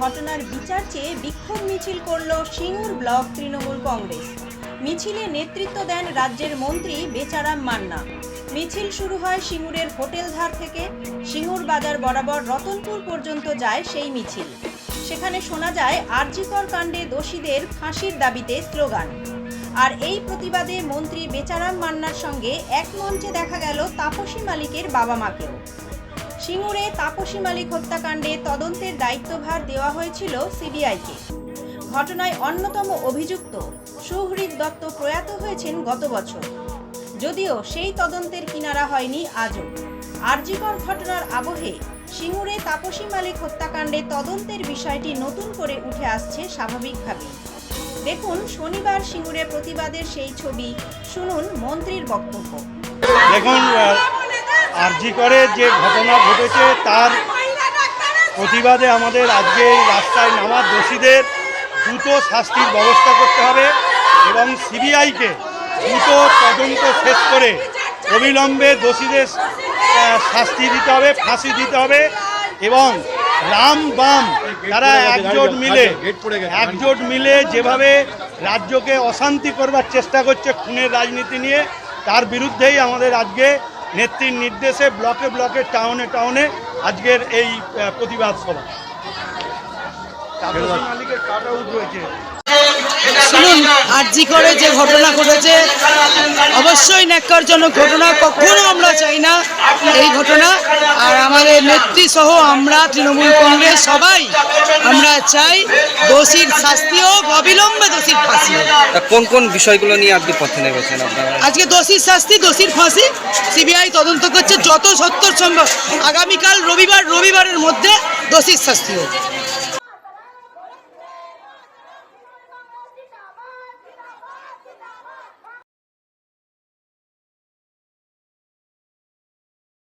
ঘটনার বিচার চেয়ে বিক্ষোভ মিছিল করল সিঙ্গুর ব্লক তৃণমূল কংগ্রেস। মিছিলে নেতৃত্ব দেন রাজ্যের মন্ত্রী বেচারাম মান্না। মিছিল শুরু হয় সিঙ্গুরের হোটেল ধার থেকে। সিঙ্গুর বাজার বরাবর রতনপুর পর্যন্ত যায় সেই মিছিল। সেখানে শোনা যায় আরজিকর কাণ্ডে দোষীদের ফাঁসির দাবিতে স্লোগান। আর এই প্রতিবাদে মন্ত্রী বেচারাম মান্নার সঙ্গে এক মঞ্চে দেখা গেল তাপসী মালিকের বাবা মাকেও সিঙ্গুরে তাপসী মালিক হত্যাকাণ্ডে তদন্তের দায়িত্বভার দেওয়া হয়েছিল সিবিআইকে। ঘটনায় অন্যতম অভিযুক্ত সুহৃদ দত্ত প্রয়াত হয়েছেন গত বছর। যদিও সেই তদন্তের কিনারা হয়নি আজও। আরজিকর ঘটনার আবহে সিঙ্গুরে তাপসী মালিক হত্যাকাণ্ডে তদন্তের বিষয়টি নতুন করে উঠে আসছে স্বাভাবিকভাবেই। দেখুন, শনিবার সিঙ্গুরে প্রতিবাদের সেই ছবি, শুনুন মন্ত্রীর বক্তব্য। দেখুন আরজি করে যে ঘটনা ঘটেছে তার প্রতিবাদে আমাদের আজকে এই রাস্তায় নামার দোষীদের দ্রুত শাস্তির ব্যবস্থা করতে হবে এবং সিবিআইকে দ্রুত তদন্ত শেষ করে অবিলম্বে দোষীদের শাস্তি দিতে হবে ফাঁসি দিতে হবে এবং রাম বাম তারা একজোট মিলে একজোট মিলে যেভাবে রাজ্যকে অশান্তি করবার চেষ্টা করছে খুনের রাজনীতি নিয়ে তার বিরুদ্ধেই আমাদের আজকে নেত্রীর নির্দেশে ব্লকে ব্লকে টাউনে টাউনে আজকের এই প্রতিবাদ সভা। শুনুন আরজি করে যে ঘটনা ঘটেছে অবশ্যই ন্যাক্কারজনক ঘটনা কখনো আমরা চাই না এই ঘটনা। আর আমাদের নেত্রী সহ আমরা তৃণমূল কংগ্রেস সবাই আমরা চাই দোষীর শাস্তি হোক অবিলম্বে দোষীর ফাঁসি কোন কোন বিষয়গুলো নিয়ে আজকে পথে নেমেছেন আপনারা? আজকে দোষীর শাস্তি দোষীর ফাঁসি। সিবিআই তদন্ত করছে যত সত্তর সম্ভব। আগামীকাল রবিবার রবিবারের মধ্যে দোষীর শাস্তি হোক।